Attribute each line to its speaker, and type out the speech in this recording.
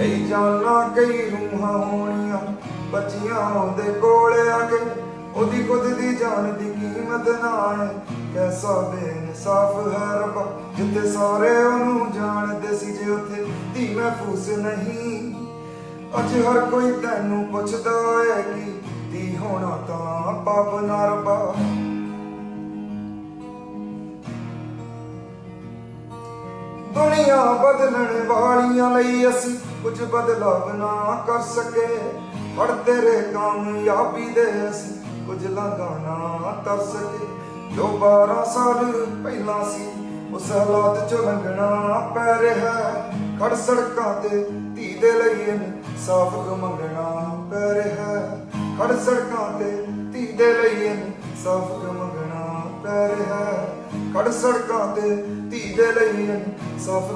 Speaker 1: ਕਈ ਜਾਨਾਂ, ਕਈ ਰੂਹਾਂ ਹੋਣੀਆਂ, ਬੱਚੀਆਂ ਉਹਦੇ ਕੋਲ ਆ ਕੇ ਉਹਦੀ ਖੁਦ ਦੀ ਜਾਨ ਦੀ ਕੀਮਤ ਨਾ ਹੈ। ਕੈਸਾ ਬੇਇਨਸਾਫ ਹੈ ਰੱਬਾ, ਜਿੱਥੇ ਸਾਰੇ ਉਹਨੂੰ ਜਾਣਦੇ ਸੀ ਜੇ ਉੱਥੇ ਧੀ ਮਹਿਫੂਜ਼ ਨਹੀਂ। ਅੱਜ ਹਰ ਕੋਈ ਤੈਨੂੰ ਪੁੱਛਦਾ ਹੈ ਕਿ ਧੀ ਹੋਣਾ ਤਾਂ ਪਾਪ ਨਾ ਰੱਬਾ। ਦੁਨੀਆ ਬਦਲਣ ਵਾਲੀਆਂ ਲਈ ਅਸੀਂ ਕੁਝ ਬਦਲਾਵ ਨਾ ਕਰ ਸਕੇ। ਹੜ ਤੇਰੇ ਕਾਮਯਾਬੀ ਦੇ ਅਸੀਂ ਕੁਝ ਲਾਗਾ ਤਰ ਸਕੇ। ਜੋ 12 ਸਾਲ ਪਹਿਲਾਂ ਸੀ, ਉਸ ਹਾਲਾਤ ਚੋਂ ਲੰਘਣਾ ਪੈ ਰਿਹਾ। ਖੜ ਸੜਕਾਂ ਤੇ ਧੀ ਦੇ ਲਈ ਸਾਫ਼ ਮੰਗਣਾ ਪੈ ਰਿਹਾ। ਖੜ ਸੜਕਾਂ ਤੇ ਧੀ ਦੇ ਲਈ ਸਾਫ਼ ਮੰਗਣਾ ਪੈ ਰਿਹਾ। ਖੜ ਸੜਕਾਂ ਤੇ ਧੀ ਦੇ ਲਈ ਸਾਫ਼